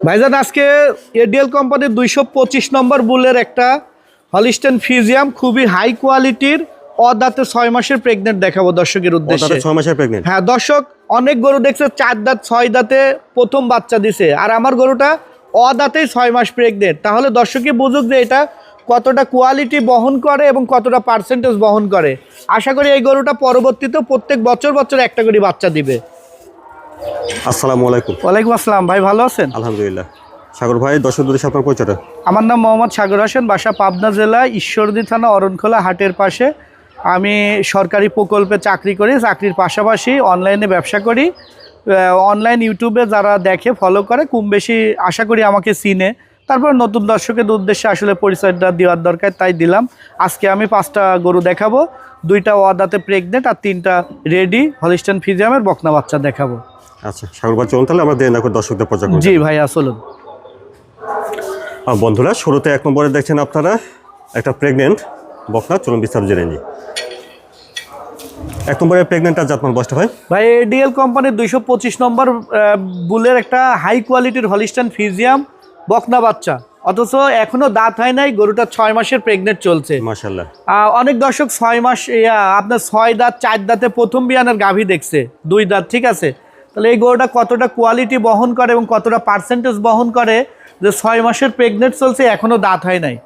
ভাইজান আজকে এডিএল কোম্পানির দুইশো পঁচিশ নম্বর বুলের একটা হলিস্টেন ফিজিয়াম খুবই হাই কোয়ালিটির অদাতে ছয় মাসের প্রেগনেন্ট দেখাবো দর্শকের উদ্দেশ্যে। ছয় মাসের প্রেগনেন্ট হ্যাঁ দর্শক অনেক গরু দেখছে চার দাঁত ছয় দাঁতে প্রথম বাচ্চা দিছে। আর আমার গরুটা অদাতেই ছয় মাস প্রেগনেন্ট তাহলে দর্শকই বুঝুক যে এটা কতটা কোয়ালিটি বহন করে এবং কতটা পার্সেন্টেজ বহন করে। আশা করি এই গরুটা পরবর্তীতে প্রত্যেক বছর বছর একটা করে বাচ্চা দিবে। আসসালামু আলাইকুম। ওয়ালাইকুম আসসালাম ভাই ভালো আছেন? আলহামদুলিল্লাহ। সাগর ভাই দর্শক দূরে আপনার পরিচয়টা? আমার নাম মোহাম্মদ সাগর হোসেন বাসা পাবনা জেলা ঈশ্বরদী থানা অরণখোলা হাটের পাশে। আমি সরকারি প্রকল্পে চাকরি করি চাকরির পাশাপাশি অনলাইনে ব্যবসা করি। অনলাইন ইউটিউবে যারা দেখে ফলো করে কম বেশি আশা করি আমাকে চিনে। তারপর নতুন দর্শকের উদ্দেশ্যে আসলে পরিচয়টা দেওয়ার দরকার তাই দিলাম। আজকে আমি পাঁচটা গরু দেখাবো দুইটা ওয়াদাতে প্রেগনেন্ট আর তিনটা রেডি হলিস্টান ফিজিয়ামের বকনা বাচ্চা দেখাবো। আচ্ছা সাগর ভাই চলুন তাহলে আমরা দেন দর্শকদের পর্যায়ে জি ভাই আসলুন বন্ধুরা শুরুতে এক নম্বরে দেখছেন আপনারা একটা প্রেগনেন্ট বকনা চলুন বিস্তার জেনে নিই। এক নম্বরে প্রেগনেন্ট আর জাতমান বসটা ভাই? ভাই এডিএল কোম্পানির দুইশো পঁচিশ নম্বর বুলের একটা হাই কোয়ালিটির হলিস্টান ফিজিয়াম বকনা বাচ্চা। অথচ এখনও দাঁত হয় নাই গরুটা ছয় মাসের প্রেগনেন্ট চলছে। অনেক দর্শক ছয় মাস আপনার ছয় দাঁত চার দাঁতে প্রথম বিয়ানের গাভী দেখছে দুই দাঁত ঠিক আছে? তাহলে এই গরুটা কতটা কোয়ালিটি বহন করে এবং কতটা পার্সেন্টেজ বহন করে যে ছয় মাসের প্রেগনেন্ট চলছে এখনও দাঁত হয় নাই।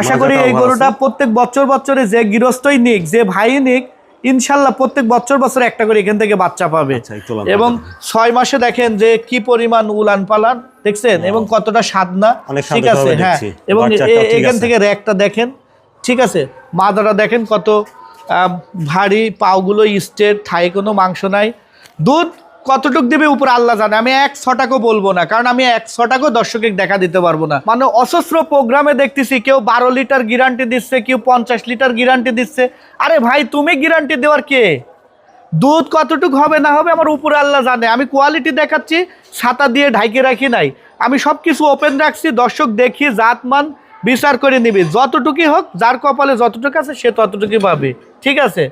আশা করি এই গরুটা প্রত্যেক বছর বছরে যে গৃহস্থই নিক যে ভাই নিক ইনশাল্লাহ প্রত্যেক বছর বছর একটা করে এখান থেকে বাচ্চা পাবে। আচ্ছা, এবং ছয় মাসে দেখেন যে কি পরিমাণ উলান পালান দেখছেন? এবং কতটা সাদনা না ঠিক আছে হ্যাঁ। এবং এখান থেকে র্যাকটা দেখেন ঠিক আছে? মাদাটা দেখেন কত ভারী পাওগুলো স্টেট থাই কোনো মাংস নাই। দুধ কতটুক দিবে উপর আল্লাহ জানে। আমি এক ছটাকও বলব না, কারণ আমি এক ছটাকও দর্শকের দেখা দিতে পারব না। মানে অসস্র প্রোগ্রামে দেখতেছি কেউ বারো লিটার গ্যারান্টি দিচ্ছে, কেউ পঞ্চাশ লিটার গ্যারান্টি দিচ্ছে। আরে ভাই, তুমি গ্যারান্টি দেওয়ার কে? দুধ কতটুক হবে না হবে আমার উপরে আল্লাহ জানে। আমি কোয়ালিটি দেখাচ্ছি, ছাতা দিয়ে ঢাইকে রাখি নাই। আমি সব কিছু ওপেন রাখছি, দর্শক দেখি, জাতমান বিচার করে নিবি। যতটুকুই হোক, যার কপালে যতটুকু আছে, সে ততটুকুই পাবে। ঠিক আছে?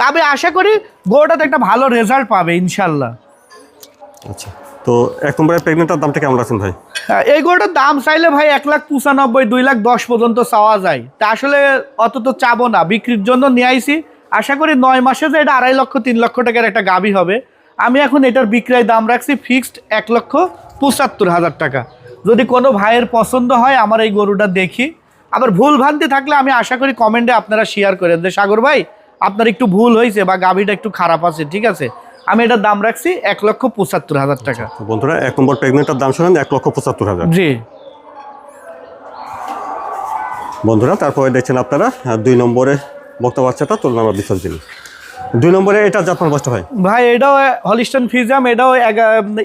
তবে আশা করি গোটাতে একটা ভালো রেজাল্ট পাবে ইনশাল্লাহ আচ্ছা। তো এক নম্বরে প্রেগনেন্টার দামটা কেমন রাখছেন ভাই? হ্যাঁ, এই গরুটার দাম চাইলে ভাই এক লাখ পঁচানব্বই দুই লাখ দশ পর্যন্ত চাওয়া যায়। তা আসলে অত তো চাবো না বিক্রির জন্য নিয়ে আইছি। আশা করি নয় মাসে যে এটা আড়াই লক্ষ তিন লক্ষ টাকার একটা গাবি হবে। আমি এখন এটার বিক্রয় দাম রাখছি ফিক্সড এক লক্ষ পঁচাত্তর হাজার টাকা। যদি কোনো ভাইয়ের পছন্দ হয় আমার এই গরুটা দেখি। আবার ভুল ভ্রান্তি থাকলে আমি আশা করি কমেন্টে আপনারা শেয়ার করেন যে সাগর ভাই আপনার একটু ভুল হয়েছে বা গাবিটা একটু খারাপ আছে ঠিক আছে? আমি এটার দাম রাখছি এক লক্ষ পঁচাত্তর হাজার টাকা। বন্ধুরা এক নম্বর প্রেগনেন্টার দাম শুনেন এক লক্ষ পঁচাত্তর হাজার। জি। বন্ধুরা তারপরে দেখছেন আপনারা দুই নম্বরে বক্তা বাচ্চাটা চলুন আমরা বিস্তার জেনে দুই নম্বরে এটা জাতমান বসটা ভাই ভাই এটাও হলিস্টন ফিজাম এটাও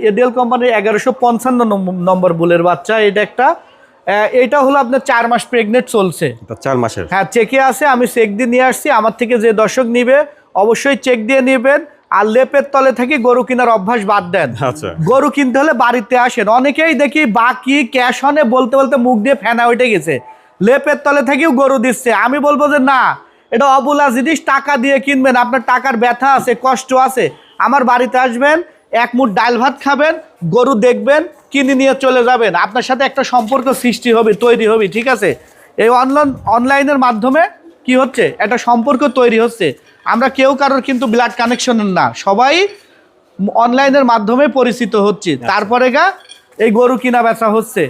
এডিএল কোম্পানির এগারোশো পঞ্চান্ন নম্বর বুলের বাচ্চা এটা একটা। এটা হলো আপনার চার মাস প্রেগনেন্ট চলছে। চার মাসের। হ্যাঁ চেকে আছে আমি চেক দিয়ে নিয়ে আসছি আমার থেকে যে দর্শক নিবে অবশ্যই চেক দিয়ে নেবেন। আর লেপের তলে থেকে গরু কেনার অভ্যাস বাদ দেন। আচ্ছা। গরু কিনতে হলে বাড়িতে আসেন। অনেকেই দেখি বাকি ক্যাশ অনে বলতে বলতে মুখ দিয়ে ফেনা উঠে গেছে। লেপের তলে থেকেও গরু দিচ্ছে। আমি বলব যে না এটা অবুলা জিনিস টাকা দিয়ে কিনবেন। আপনার টাকার ব্যথা আছে কষ্ট আছে। আমার বাড়িতে আসবেন এক মুঠ ডাল ভাত খাবেন গরু দেখবেন কিনে নিয়ে চলে যাবেন। আপনার সাথে একটা সম্পর্ক সৃষ্টি হবে তৈরি হবে ঠিক আছে? এই অনলাইন অনলাইনের মাধ্যমে কি হচ্ছে? একটা সম্পর্ক তৈরি হচ্ছে। আমরা কেউ কারোর কিন্তু ব্লাড কানেকশনের না। সবাই অনলাইনের মাধ্যমে পরিচিত হচ্ছে। তারপরে গা এই গরু কিনা বেচা হচ্ছে।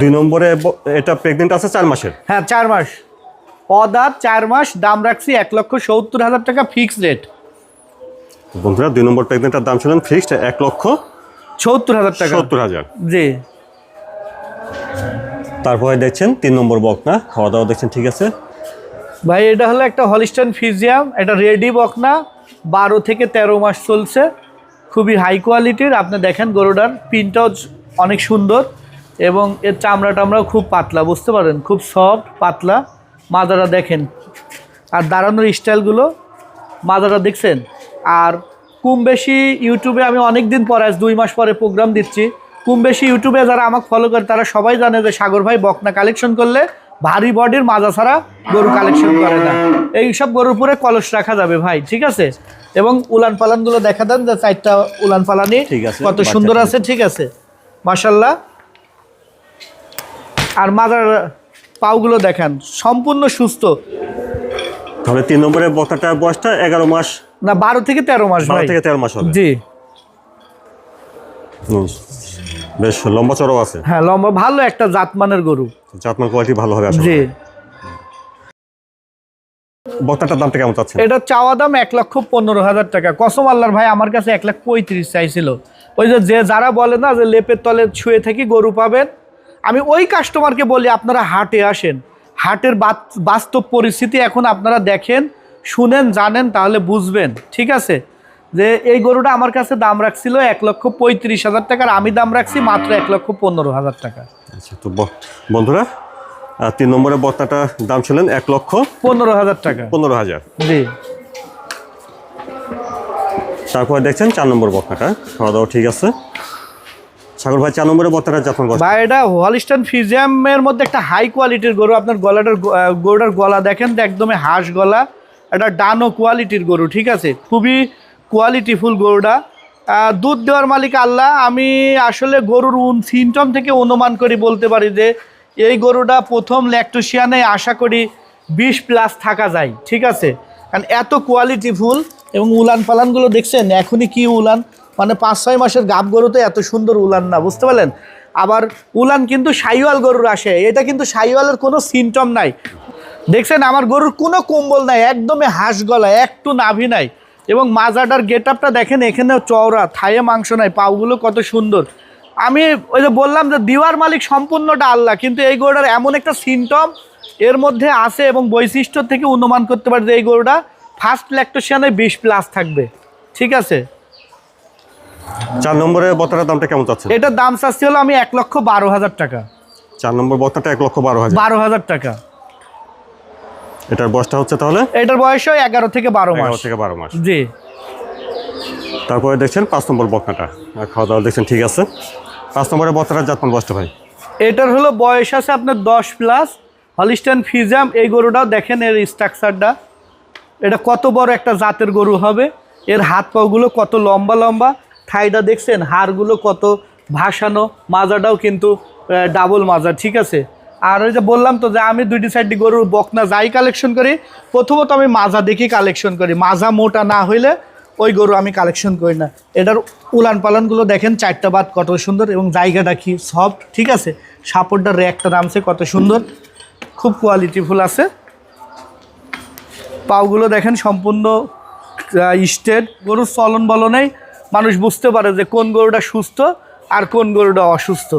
দুই নম্বরে এটা প্রেগনেন্ট আছে চার মাসের? হ্যাঁ চার মাস। পদাত চার মাস দাম রাখছি এক লক্ষ সত্তর হাজার টাকা ফিক্সড রেট বন্ধুরা দুই নম্বর প্রেগনেন্টার দাম শুনেন ফিক্সড এক লক্ষ সত্তর হাজার টাকা। সত্তর হাজার। জি। তারপরে দেখছেন তিন নম্বর বকনা খাওয়া দাওয়া দেখছেন ঠিক আছে। ভাই, এটা হলো একটা হলিস্টান ফিজিয়াম এটা রেডি বকনা, বারো থেকে তেরো মাস চলছে, খুবই হাই কোয়ালিটির আপনি দেখেন গরুটার পিনটাও অনেক সুন্দর এবং এর চামড়া টামড়াও খুব পাতলা, বুঝতে পারেন? খুব সফট পাতলা। মাজারা দেখেন, আর দাঁড়ানোর স্টাইলগুলো মাজারা দেখছেন? আর কম বেশি ইউটিউবে আমি অনেক দিন পরে, আজ দুই মাস পরে প্রোগ্রাম দিচ্ছি। কম বেশি ইউটিউবে যারা আমাকে ফলো করে, তারা সবাই জানে যে সাগর ভাই বকনা কালেকশন করলে ভারী বডির মাজা ছাড়া গরু কালেকশন করে না। এই সব গরুর উপরে কলস রাখা যাবে ভাই ঠিক আছে? এবং উলান পালানগুলো দেখা দেন যে চারটা উলান পালানি ঠিক আছে, কত সুন্দর আছে ঠিক আছে? মাসাল্লাহ আর মাজার পাওগুলো দেখেন সম্পূর্ণ সুস্থ। তাহলে তিন নম্বরে বক্তাটার বয়সটা এগারো মাস? না বারো থেকে তেরো মাস বারো থেকে তেরো মাস হবে। জি। বেশ লম্বা চড়াও আছে। হ্যাঁ লম্বা ভালো একটা জাতমানের গরু। জাতমান কোয়ালিটি ভালো হবে জি। বক্তাটার দামটা কেমন চাচ্ছেন? এটা চাওয়া দাম এক লক্ষ পনেরো হাজার টাকা। কসম আল্লাহর ভাই আমার কাছে এক লাখ পঁয়ত্রিশ চাইছিল। ওই যে যে যারা বলে না যে লেপের তলে ছুঁয়ে থেকে গরু পাবেন আমি ওই কাস্টমারকে বলি আপনারা হাটে আসেন। হাটের বাস্তব পরিস্থিতি এখন আপনারা দেখেন শুনেন জানেন তাহলে বুঝবেন। ঠিক আছে? যে এই গরুটা আমার কাছে দাম রাখছিল এক লক্ষ পঁয়ত্রিশ হাজার টাকার আমি দাম রাখছি মাত্র এক লক্ষ পনেরো হাজার টাকা। আচ্ছা তো বন্ধুরা তিন নম্বরে বক্তাটা দাম ছিলেন এক লক্ষ পনেরো হাজার টাকা। পনেরো হাজার। জি। তারপর দেখছেন চার নম্বর বক্তাটা খাওয়া দাওয়া ঠিক আছে। সাগর ভাই চার নম্বরে বক্তাটা জাতমান বয়স ভাই এটা হলিস্টান ফিজিয়ামের মধ্যে একটা হাই কোয়ালিটির গরু। আপনার গলাটার গরুটার গলা দেখেন একদমই হাঁস গলা। এটা ডানো কোয়ালিটির গরু ঠিক আছে? খুবই কোয়ালিটিফুল গরুটা। দুধ দেওয়ার মালিক আল্লাহ। আমি আসলে গরুর উন সিমটম থেকে অনুমান করি, বলতে পারি যে এই গরুটা প্রথম ল্যাকটোসিয়ানে আশা করি বিশ প্লাস থাকা যায়। ঠিক আছে? কারণ এত কোয়ালিটিফুল এবং উলান পালানগুলো দেখছেন, এখনই কি উলান? মানে পাঁচ, ছয় মাসের গাব গরুতে এত সুন্দর উলান না, বুঝতে পারলেন? আবার উলান কিন্তু সাইওয়াল গরুর আসে। এটা কিন্তু সাইওয়ালের কোনো সিমটম নাই। দেখছেন, আমার গরুর কোনো কম্বল নাই, একদমই হাঁস গলা একটু নাভি নাই। এবং মাজাটার গেট আপটা দেখেন এখানেও চওড়া থায়ে মাংস নাই পাওগুলো কত সুন্দর। আমি ওই যে বললাম যে দিওয়ার মালিক সম্পূর্ণটা আল্লাহ কিন্তু এই গরুটার এমন একটা সিমটম এর মধ্যে আছে এবং বৈশিষ্ট্য থেকে অনুমান করতে পারে যে এই গরুটা ফার্স্ট ল্যাকটোশিয়ানে বিশ প্লাস থাকবে। ঠিক আছে? চার নম্বরের বক্তাটার দামটা কেমন চাচ্ছেন? এটার দাম চাচ্ছি হলো আমি এক লক্ষ বারো হাজার টাকা। চার নম্বর বক্তাটা এক লক্ষ বারো হাজার। বারো হাজার টাকা। এটার বয়সটা হচ্ছে তাহলে? এটার বয়স হয় এগারো থেকে বারো মাস। থেকে বারো মাস। জি। তারপরে দেখছেন পাঁচ নম্বর বক্তাটা আর খাওয়া দাওয়া দেখছেন ঠিক আছে। পাঁচ নম্বরে বক্তাটার জাতমান বয়সটা ভাই? এটার হলো বয়স আছে আপনার দশ প্লাস হলিস্টান ফিজাম এই গরুটাও দেখেন এর স্ট্রাকচারটা এটা কত বড় একটা জাতের গরু হবে। এর হাত পাগুলো কত লম্বা লম্বা। ঠাইটা দেখছেন হাড়গুলো কত ভাসানো। মাজাটাও কিন্তু ডাবল মাজা ঠিক আছে? আর ওই যে বললাম তো যে আমি দুইটি সাইডটি গরুর বকনা যাই কালেকশন করি, প্রথমত আমি মাজা দেখি কালেকশন করি। মাজা মোটা না হইলে ওই গরু আমি কালেকশন করি না। এটার উলান পালানগুলো দেখেন, চারটা বাদ কত সুন্দর এবং জায়গাটা কি সফট ঠিক আছে? সাপোর্টটার র্যাকটা নামছে কত সুন্দর। খুব কোয়ালিটিফুল আছে। পাওগুলো দেখেন সম্পূর্ণ স্টেট গরুর চলন বলনেই মানুষ বুঝতে পারে যে কোন গরুটা সুস্থ আর কোন গরুটা অসুস্থ।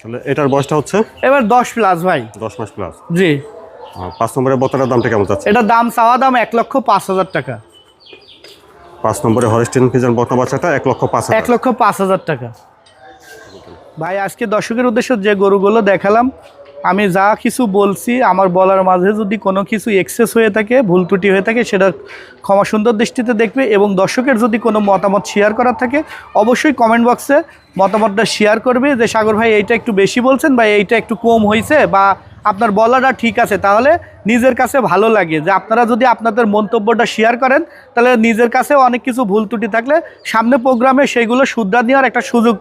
তাহলে এটার বয়সটা হচ্ছে? এবার দশ প্লাস ভাই। দশ মাস প্লাস জি। পাঁচ নম্বরে বক্তাটার দামটা কেমন যাচ্ছে? এটা দাম চাওয়া দাম এক লক্ষ পাঁচ হাজার টাকা। পাঁচ নম্বরে হরিস্টেন ফিজান বক্তা বাচ্চাটা এক লক্ষ পাঁচ এক লক্ষ পাঁচ হাজার টাকা। ভাই আজকে দর্শকের উদ্দেশ্যে যে গরুগুলো দেখালাম আমি যা কিছু বলছি, আমার বলার মাঝে যদি কোনো কিছু এক্সেস হয়ে থাকে, ভুল ত্রুটি হয়ে থাকে, সেটা ক্ষমা সুন্দর দৃষ্টিতে দেখবে এবং দর্শকের যদি কোনো মতামত শেয়ার করার থাকে, অবশ্যই কমেন্ট বক্সে মতামতটা শেয়ার করবে যে, সাগর ভাই, এইটা একটু বেশি বলছেন বা এইটা একটু কম হয়েছে বা আপনার বলাটা ঠিক আছে। তাহলে নিজের কাছে ভালো লাগে যে, আপনারা যদি আপনাদের মন্তব্যটা শেয়ার করেন, তাহলে নিজের কাছে অনেক কিছু ভুল ত্রুটি থাকলে সামনে প্রোগ্রামে সেইগুলো শুধরা নেওয়ার একটা সুযোগ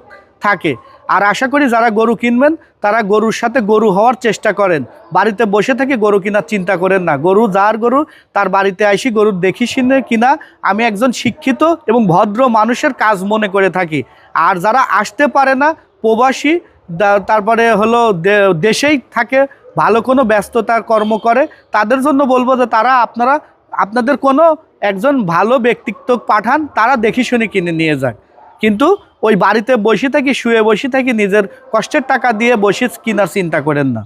থাকে। আর আশা করি যারা গরু কিনবেন, তারা গরুর সাথে গরু হওয়ার চেষ্টা করেন। বাড়িতে বসে থেকে গরু কেনার চিন্তা করেন না। গরু যার গরু, তার বাড়িতে আইসি গরুর দেখি শুনে কিনা আমি একজন শিক্ষিত এবং ভদ্র মানুষের কাজ মনে করে থাকি। আর যারা আসতে পারে না, প্রবাসী তারপরে হলো দেশেই থাকে, ভালো কোনো ব্যস্ততার কর্ম করে, তাদের জন্য বলব যে তারা আপনারা, আপনাদের কোনো একজন ভালো ব্যক্তিত্ব পাঠান, তারা দেখি শুনে কিনে নিয়ে যাক। কিন্তু ওই বাড়িতে বসে থাকি, শুয়ে বসে থাকি নিজের কষ্টের টাকা দিয়ে বসে কেনার চিন্তা করেন না।